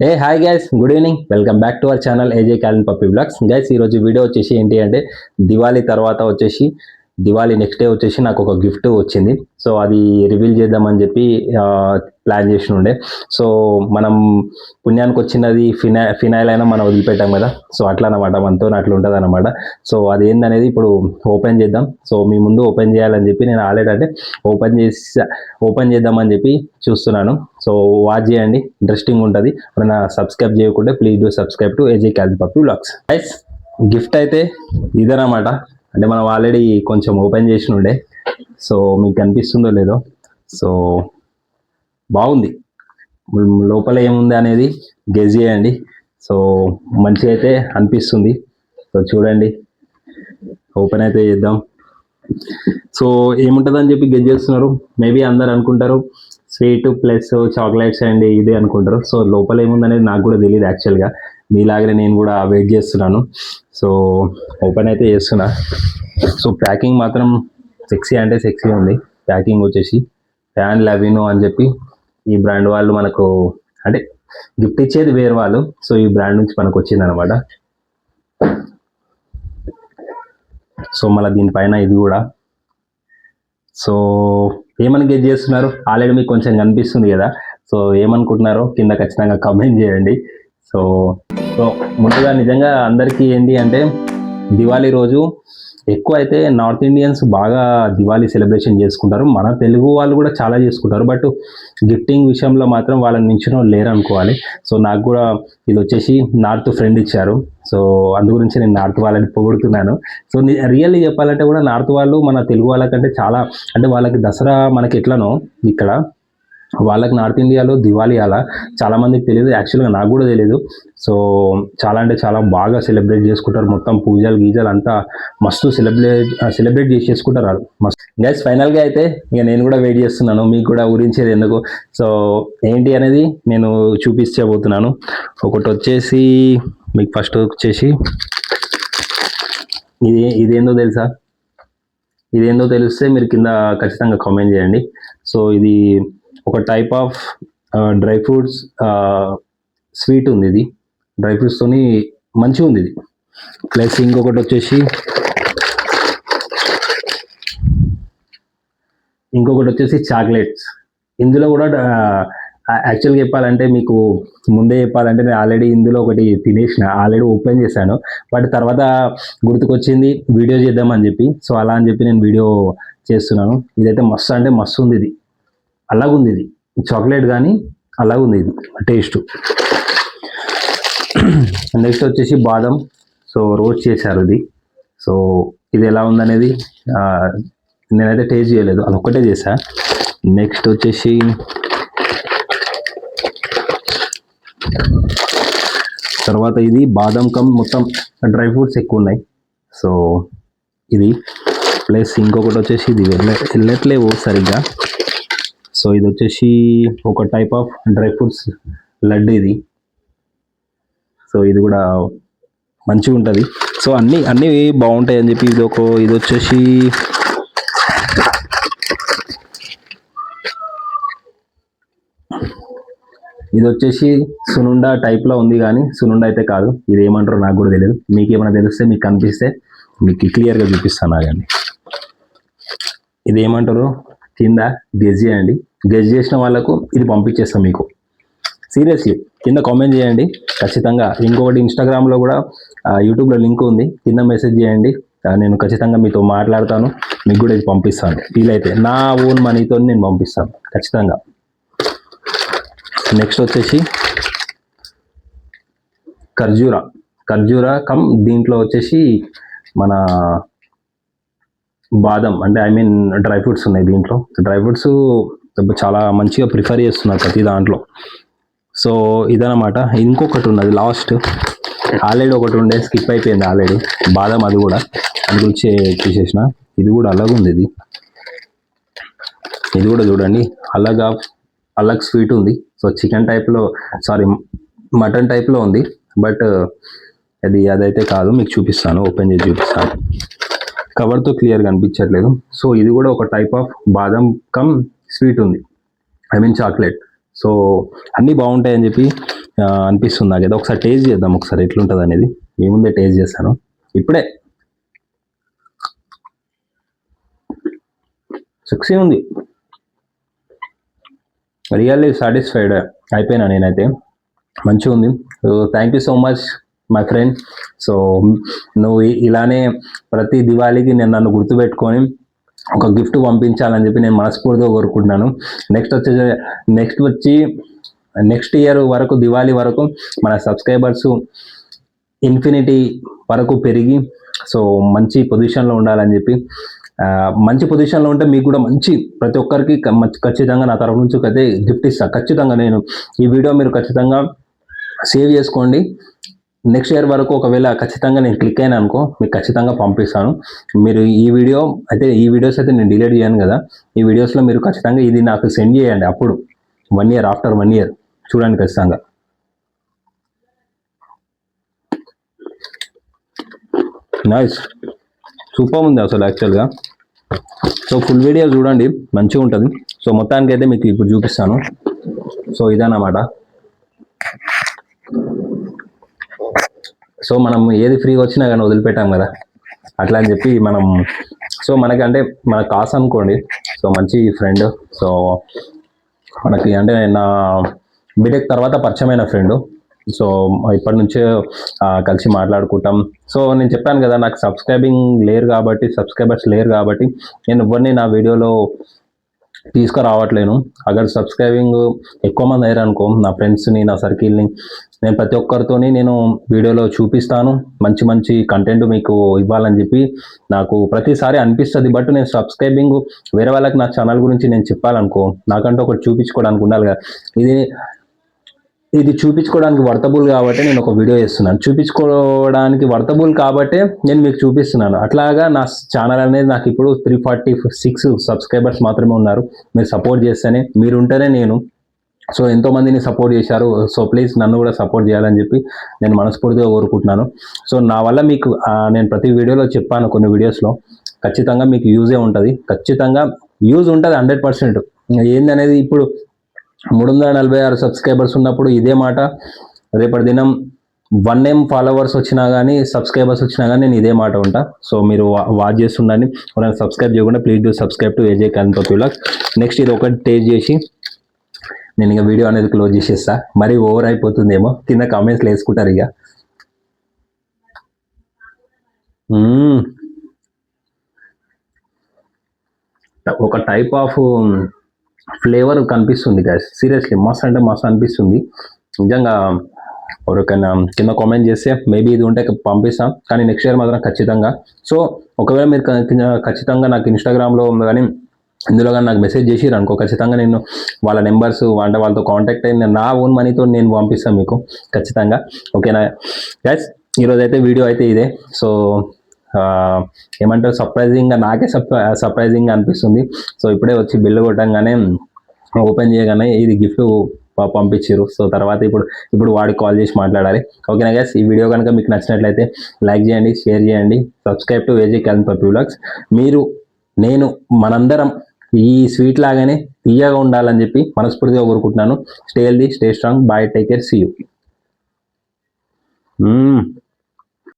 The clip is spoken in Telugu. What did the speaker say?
A hi guys good evening welcome back to our channel AJ క్యాలెన్ puppy blogs guys ఈరోజు వీడియో వచ్చేసి ఏంటి అంటే దివాళీ తర్వాత వచ్చేసి దివాళీ నెక్స్ట్ డే వచ్చేసి నాకు ఒక గిఫ్ట్ వచ్చింది. సో అది రివీల్ చేద్దామని చెప్పి ప్లాన్ చేసి ఉండే సో మనం పుణ్యానికి వచ్చినది ఫినా ఫినాయిల్ అయినా మనం వదిలిపెట్టాం కదా. సో అట్లా అనమాట మనతో అట్లా ఉంటుంది అనమాట సో అది ఏందనేది ఇప్పుడు ఓపెన్ చేద్దాం. సో మీ ముందు ఓపెన్ చేయాలని చెప్పి నేను ఆల్రెడీ అంటే ఓపెన్ చేసి ఓపెన్ చేద్దామని చెప్పి చూస్తున్నాను. సో వాచ్ చేయండి. ఇంట్రెస్టింగ్ ఉంటుంది. మన సబ్స్క్రైబ్ చేయకుంటే please do subscribe to AG క్యాల్పి puppy blogs gift అయితే ఇదనమాట అంటే మనం ఆల్రెడీ కొంచెం ఓపెన్ చేసి ఉండే సో మీకు కనిపిస్తుందో లేదో. సో బాగుంది. లోపల ఏముంది అనేది గెజ్ చేయండి. సో మంచిగా అయితే అనిపిస్తుంది. సో చూడండి. ఓపెన్ అయితే చేద్దాం. సో ఏముంటుందని చెప్పి గెజ్ చేస్తున్నారు? మేబీ అందరు అనుకుంటారు. స్వీట్ ప్లస్ చాక్లెట్స్ అండ్ ఇదే అనుకుంటారు. సో లోపల ఏముంది అనేది నాకు కూడా తెలియదు యాక్చువల్గా మీలాగనే నేను కూడా వెయిట్ చేస్తున్నాను. సో ఓపెన్ అయితే చేస్తున్నా. సో ప్యాకింగ్ మాత్రం సెక్సీ అంటే సెక్సీ ఉంది. ప్యాకింగ్ వచ్చేసి ఫ్యాన్ లవినో అని చెప్పి ఈ బ్రాండ్ వాళ్ళు మనకు అంటే గిఫ్ట్ ఇచ్చేది వేరే వాళ్ళు. సో ఈ బ్రాండ్ నుంచి మనకు వచ్చింది అనమాట సో మళ్ళీ దీనిపైన ఇది కూడా. సో ఏమని గెట్ చేస్తున్నారు? ఆల్రెడీ మీకు కొంచెం కనిపిస్తుంది కదా. సో ఏమనుకుంటున్నారో కింద ఖచ్చితంగా కమెంట్ చేయండి. సో సో ముందుగా నిజంగా అందరికీ ఏంటి అంటే దివాళీ రోజు ఎక్కువ అయితే నార్త్ ఇండియన్స్ బాగా దివాళీ సెలబ్రేషన్ చేసుకుంటారు. మన తెలుగు వాళ్ళు కూడా చాలా చేసుకుంటారు. బట్ గిఫ్టింగ్ విషయంలో మాత్రం వాళ్ళని మించిన లేరు అనుకోవాలి. సో నాకు కూడా ఇది వచ్చేసి నార్త్ ఫ్రెండ్ ఇచ్చారు. సో అందు గురించి నేను నార్త్ వాళ్ళని పొగుడుతున్నాను. సో రియల్లీ చెప్పాలంటే కూడా నార్త్ వాళ్ళు మన తెలుగు వాళ్ళకంటే చాలా అంటే వాళ్ళకి దసరా మనకి ఎట్లనో ఇక్కడ వాళ్ళకి నార్త్ ఇండియాలో దివాళీ అలా చాలా మందికి తెలియదు యాక్చువల్గా నాకు కూడా తెలియదు సో చాలా అంటే చాలా బాగా సెలబ్రేట్ చేసుకుంటారు. మొత్తం పూజలు గీజలు అంతా మస్తు సెలబ్రేట్ సెలబ్రేట్ చేసి చేసుకుంటారు వాళ్ళు. మస్తు. గైస్ ఫైనల్గా అయితే ఇక నేను కూడా వెయిట్ చేస్తున్నాను. మీకు కూడా ఊరించేది ఎందుకు? సో ఏంటి అనేది నేను చూపించబోతున్నాను. ఒకటి వచ్చేసి మీకు ఫస్ట్ వచ్చేసి ఇది ఇదేందో తెలుసా? ఇదేందో తెలిస్తే మీరు కింద ఖచ్చితంగా కామెంట్ చేయండి. సో ఇది ఒక type of dry fruits sweet ఉంది ఇది. డ్రై ఫ్రూట్స్తోని మంచిగా ఉంది ఇది. ప్లస్ ఇంకొకటి వచ్చేసి ఇంకొకటి వచ్చేసి చాక్లెట్స్ ఇందులో కూడా uh, యాక్చువల్గా చెప్పాలంటే మీకు ముందే చెప్పాలంటే నేను ఆల్రెడీ ఇందులో ఒకటి తినేసిన ఆల్రెడీ ఓపెన్ చేశాను. బట్ తర్వాత గుర్తుకొచ్చింది వీడియో చేద్దామని చెప్పి. సో అలా అని చెప్పి నేను వీడియో చేస్తున్నాను. ఇదైతే మస్తు అంటే మస్తు ఉంది ఇది. అలాగుంది ఇది చాక్లెట్ కానీ అలాగుంది ఇది టేస్ట్ నెక్స్ట్ వచ్చేసి బాదం సో రోస్ట్ చేశారు ఇది సో ఇది ఎలా ఉందనేది నేనైతే టేస్ట్ చేయలేదు అది ఒక్కటే చేశా నెక్స్ట్ వచ్చేసి తర్వాత ఇది బాదం కమ్ మొత్తం డ్రై ఫ్రూట్స్ ఎక్కువ ఉన్నాయి సో ఇది ప్లస్ ఇంకొకటి వచ్చేసి ఇది వెళ్ళ వెళ్ళట్లేవు సరిగ్గా సో ఇది వచ్చేసి ఒక type of dry fruits laddoo ఇది. సో ఇది కూడా మంచిగా ఉంటుంది. సో అన్నీ అన్నీ బాగుంటాయి అని చెప్పి ఇది ఒక ఇది వచ్చేసి ఇది వచ్చేసి సునుండా టైప్లో ఉంది కానీ సునుండా అయితే కాదు. ఇది ఏమంటారో నాకు కూడా తెలియదు. మీకు ఏమైనా తెలిస్తే మీకు కనిపిస్తే మీకు క్లియర్గా చూపిస్తాను కానీ ఇది ఏమంటారు? కింద గెజ్ చేయండి. గెజ్ చేసిన వాళ్ళకు ఇది పంపించేస్తాం మీకు. సీరియస్లీ కింద కామెంట్ చేయండి. ఖచ్చితంగా ఇంకొకటి ఇన్స్టాగ్రామ్లో కూడా యూట్యూబ్లో లింక్ ఉంది. కింద మెసేజ్ చేయండి. నేను ఖచ్చితంగా మీతో మాట్లాడతాను. మీకు కూడా ఇది పంపిస్తాను. వీలైతే నా ఓన్ మనీతో నేను పంపిస్తాను. ఖచ్చితంగా. నెక్స్ట్ వచ్చేసి ఖర్జూరా. ఖర్జూరా కమ్ దీంట్లో వచ్చేసి మన బాదం అంటే ఐ మీన్ డ్రై ఫ్రూట్స్ ఉన్నాయి దీంట్లో. డ్రై ఫ్రూట్స్ చాలా మంచిగా ప్రిఫర్ చేస్తున్నారు ప్రతి దాంట్లో. సో ఇదనమాట ఇంకొకటి ఉన్నది లాస్ట్. ఆల్రెడీ ఒకటి ఉండే స్కిప్ అయిపోయింది ఆల్రెడీ. బాదం అది కూడా. అది గురించి తీసేసిన ఇది కూడా అలాగుంది ఇది. ఇది కూడా చూడండి. అలాగా అలగ్ స్వీట్ ఉంది. సో చికెన్ టైప్లో సారీ మటన్ టైప్లో ఉంది. బట్ అది అదైతే కాదు మీకు చూపిస్తాను. ఓపెన్ చేసి చూపిస్తాను. కవర్తో క్లియర్గా అనిపించట్లేదు. సో ఇది కూడా ఒక టైప్ ఆఫ్ బాదం కమ్ స్వీట్ ఉంది. ఐ మీన్ చాక్లెట్ సో అన్నీ బాగుంటాయని చెప్పి అనిపిస్తుంది అనిపిస్తుంది ఏదో ఒకసారి టేస్ట్ చేద్దాం ఒకసారి ఎట్లుంటుంది అనేది. మీ ముందే టేస్ట్ చేస్తాను. ఇప్పుడే. సిక్సీ ఉంది. రియల్లీ సాటిస్ఫైడ్ అయిపోయినా నేనైతే. మంచిగా ఉంది. Thank you so much my friend so నువ్వు ఇలానే ప్రతి దివాళీకి నేను నన్ను గుర్తుపెట్టుకొని ఒక గిఫ్ట్ పంపించాలని చెప్పి నేను మనస్ఫూర్తిగా కోరుకుంటున్నాను. నెక్స్ట్ వచ్చేసి నెక్స్ట్ వచ్చి నెక్స్ట్ ఇయర్ వరకు దివాళీ వరకు మన సబ్స్క్రైబర్స్ ఇన్ఫినిటీ వరకు పెరిగి సో మంచి పొజిషన్లో ఉండాలని చెప్పి మంచి పొజిషన్లో ఉంటే మీకు కూడా మంచి ప్రతి ఒక్కరికి మంచి- ఖచ్చితంగా నా తరఫు నుంచి అయితే గిఫ్ట్ ఇస్తాను ఖచ్చితంగా నేను ఈ వీడియో మీరు ఖచ్చితంగా సేవ్ చేసుకోండి. నెక్స్ట్ ఇయర్ వరకు ఒకవేళ ఖచ్చితంగా నేను క్లిక్ అయినా అనుకో మీకు ఖచ్చితంగా పంపిస్తాను. మీరు ఈ వీడియో అయితే ఈ వీడియోస్ అయితే నేను డిలీట్ చేయను కదా. ఈ వీడియోస్లో మీరు ఖచ్చితంగా ఇది నాకు సెండ్ చేయండి అప్పుడు. One year after one year చూడండి ఖచ్చితంగా. నైస్ సూపర్ ఉంది అసలు యాక్చువల్గా సో ఫుల్ వీడియో చూడండి. మంచిగా ఉంటుంది. సో మొత్తానికి అయితే మీకు ఇప్పుడు చూపిస్తాను. సో ఇదన్నమాట. సో మనం ఏది ఫ్రీగా వచ్చినా కానీ వదిలిపెట్టాం కదా. అట్లా అని చెప్పి మనం సో మనకి అంటే మన కాస్ అనుకోండి సో మంచి ఫ్రెండ్ సో మనకి అంటే నా బీటెక్ తర్వాత పరిచయమైన ఫ్రెండ్ సో ఇప్పటి నుంచే కలిసి మాట్లాడుకుంటాం. సో నేను చెప్పాను కదా నాకు సబ్స్క్రైబింగ్ లేరు కాబట్టి సబ్స్క్రైబర్స్ లేరు కాబట్టి నేను ఎవరిని నా వీడియోలో తీసుకురావట్లేను. అగర్ సబ్స్క్రైబింగ్ ఎక్కువ మంది అయ్యారు అనుకో నా ఫ్రెండ్స్ని నా సర్కిల్ని నేను ప్రతి ఒక్కరితోని నేను వీడియోలో చూపిస్తాను. మంచి మంచి కంటెంట్ మీకు ఇవ్వాలని చెప్పి నాకు ప్రతిసారి అనిపిస్తుంది. బట్ నేను సబ్స్క్రైబింగ్ వేరే వాళ్ళకి నా ఛానల్ గురించి నేను చెప్పాలనుకో నాకంటూ ఒకటి చూపించుకోవడానికి ఉండాలి కదా. ఇది ఇది చూపించుకోవడానికి వర్తబుల్ కాబట్టి నేను ఒక వీడియో చేస్తున్నాను. చూపించుకోవడానికి వర్తబుల్ కాబట్టి నేను మీకు చూపిస్తున్నాను. అట్లాగా నా ఛానల్ అనేది నాకు ఇప్పుడు త్రీ ఫార్టీ సిక్స్ సబ్స్క్రైబర్స్ మాత్రమే ఉన్నారు. మీరు సపోర్ట్ చేస్తేనే మీరు ఉంటేనే నేను. సో ఎంతో మందిని సపోర్ట్ చేశారు. సో ప్లీజ్ నన్ను కూడా సపోర్ట్ చేయాలని చెప్పి నేను మనస్ఫూర్తిగా కోరుకుంటున్నాను. సో నా వల్ల మీకు నేను ప్రతి వీడియోలో చెప్పాను కొన్ని వీడియోస్లో. ఖచ్చితంగా మీకు యూజే ఉంటుంది. ఖచ్చితంగా యూజ్ ఉంటుంది హండ్రెడ్ పర్సెంట్. ఏందనేది ఇప్పుడు మూడు వందల నలభై ఆరు సబ్స్క్రైబర్స్ ఉన్నప్పుడు ఇదే మాట. రేపటి దినం వన్ ఎం ఫాలోవర్స్ వచ్చినా కానీ సబ్స్క్రైబర్స్ వచ్చినా కానీ నేను ఇదే మాట ఉంటా. సో మీరు వా- వాచ్ చేస్తుండని ఎవరైనా సబ్స్క్రైబ్ చేయకుండా please do subscribe to AJ can పప్యూలాక్ నెక్స్ట్ ఇది ఒకటి టేస్ట్ చేసి నేను ఇక వీడియో అనేది క్లోజ్ చేసేస్తా. మరీ ఓవర్ అయిపోతుందేమో. కింద కామెంట్స్లో వేసుకుంటారు ఇక. Hmm. ఒక టైప్ ఆఫ్ ఫ్లేవర్ కనిపిస్తుంది గాయస్ సీరియస్లీ మస్త్ అంటే మస్త్ అనిపిస్తుంది. నిజంగా ఎవరికైనా కింద కామెంట్ చేస్తే మేబీ ఇది ఉంటే పంపిస్తాం. కానీ నెక్స్ట్ ఇయర్ మాత్రం ఖచ్చితంగా. సో ఒకవేళ మీరు ఖచ్చితంగా నాకు ఇన్స్టాగ్రామ్లో ఉంది కానీ ఇందులో కానీ నాకు మెసేజ్ చేసిరు అనుకో ఖచ్చితంగా నేను వాళ్ళ నెంబర్స్ అంటే వాళ్ళతో కాంటాక్ట్ అయిన నా ఓన్ మనీతో నేను పంపిస్తాను మీకు ఖచ్చితంగా. ఓకేనా గైస్ ఈరోజు అయితే వీడియో అయితే ఇదే. సో ఏమంటారు సర్ప్రైజింగ్గా నాకే సర్ప్రైజింగ్గా అనిపిస్తుంది. సో ఇప్పుడే వచ్చి బిల్లు కొట్టంగానే ఓపెన్ చేయగానే ఇది గిఫ్ట్ పంపించారు సో తర్వాత ఇప్పుడు ఇప్పుడు వాడికి కాల్ చేసి మాట్లాడాలి. ఓకేనా గ్యాస్ ఈ వీడియో కనుక మీకు నచ్చినట్లయితే లైక్ చేయండి షేర్ చేయండి. సబ్స్క్రైబ్ టు ఏజీ క్యాలన్ పప్పి వ్లాగ్స్. మీరు నేను మనందరం ఈ స్వీట్ లాగానే తీయగా ఉండాలని చెప్పి మనస్ఫూర్తిగా కోరుకుంటున్నాను. Stay healthy stay strong bye take care see you